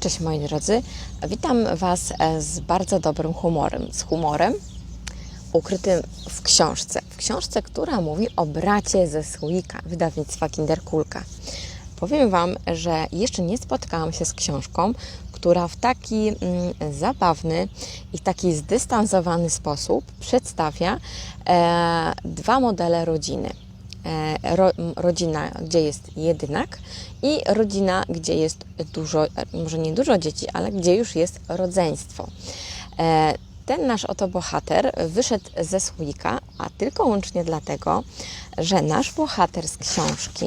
Cześć moi drodzy, witam Was e, z bardzo dobrym humorem, z humorem ukrytym w książce. W książce, która mówi o bracie ze słoika wydawnictwa Kinderkulka. Powiem Wam, że jeszcze nie spotkałam się z książką, która w taki mm, zabawny i taki zdystansowany sposób przedstawia e, dwa modele rodziny ro, m, rodzina, gdzie jest jedynak i rodzina, gdzie jest dużo, e, może nie dużo dzieci, ale gdzie już jest rodzeństwo. E, Ten nasz oto bohater wyszedł ze słoika, a tylko łącznie dlatego, że nasz bohater z książki,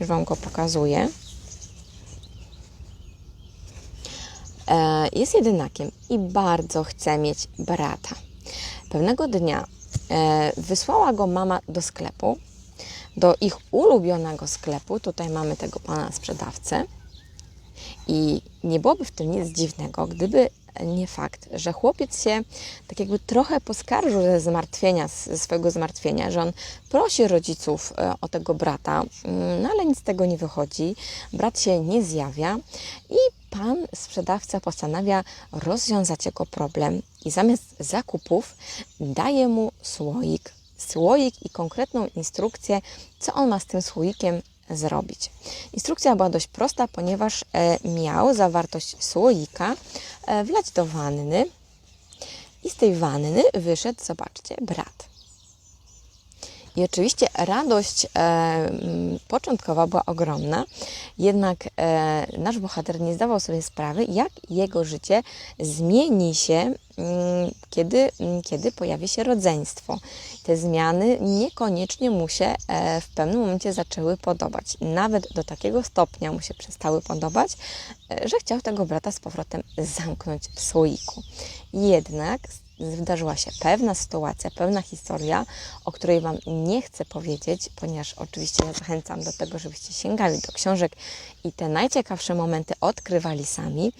już Wam go pokazuję, e, jest jedynakiem i bardzo chce mieć brata. Pewnego dnia e, wysłała go mama do sklepu, do ich ulubionego sklepu. Tutaj mamy tego pana sprzedawcę. I nie byłoby w tym nic dziwnego, gdyby nie fakt, że chłopiec się tak jakby trochę poskarżył ze zmartwienia, ze swojego zmartwienia, że on prosi rodziców e, o tego brata, mm, no ale nic z tego nie wychodzi. Brat się nie zjawia i pan sprzedawca postanawia rozwiązać jego problem i zamiast zakupów daje mu słoik. Słoik i konkretną instrukcję, co on ma z tym słoikiem zrobić. Instrukcja była dość prosta, ponieważ e, miał zawartość słoika e, wlać do wanny i z tej wanny wyszedł, zobaczcie, brat. I oczywiście radość e, początkowa była ogromna, jednak e, nasz bohater nie zdawał sobie sprawy, jak jego życie zmieni się, kiedy, kiedy pojawi się rodzeństwo. Te zmiany niekoniecznie mu się e, w pewnym momencie zaczęły podobać. Nawet do takiego stopnia mu się przestały podobać, e, że chciał tego brata z powrotem zamknąć w słoiku. Jednak wydarzyła się pewna sytuacja, pewna historia, o której Wam nie chcę powiedzieć, ponieważ oczywiście ja zachęcam do tego, żebyście sięgali do książek i te najciekawsze momenty odkrywali sami.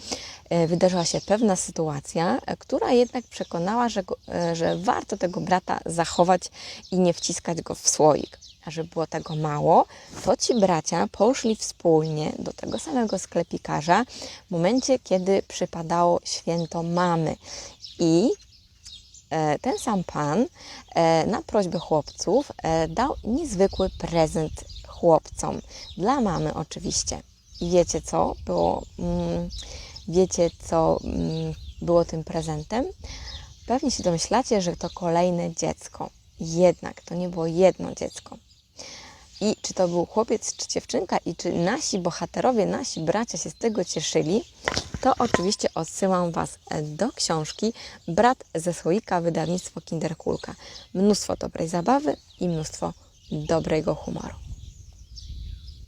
E, Wydarzyła się pewna sytuacja, e, która jednak przekonała, że, e, że warto tego brata zachować i nie wciskać go w słoik. A żeby było tego mało, to ci bracia poszli wspólnie do tego samego sklepikarza w momencie, kiedy przypadało święto mamy. I ten sam pan e, na prośbę chłopców e, dał niezwykły prezent chłopcom. Dla mamy oczywiście. I wiecie co było, mm, wiecie co mm, było tym prezentem? Pewnie się domyślacie, że to kolejne dziecko. Jednak to nie było jedno dziecko. I czy to był chłopiec czy dziewczynka i czy nasi bohaterowie, nasi bracia się z tego cieszyli, to oczywiście odsyłam Was do książki Brat ze słoika, wydawnictwo Kinderkulka. Mnóstwo dobrej zabawy i mnóstwo dobrego humoru.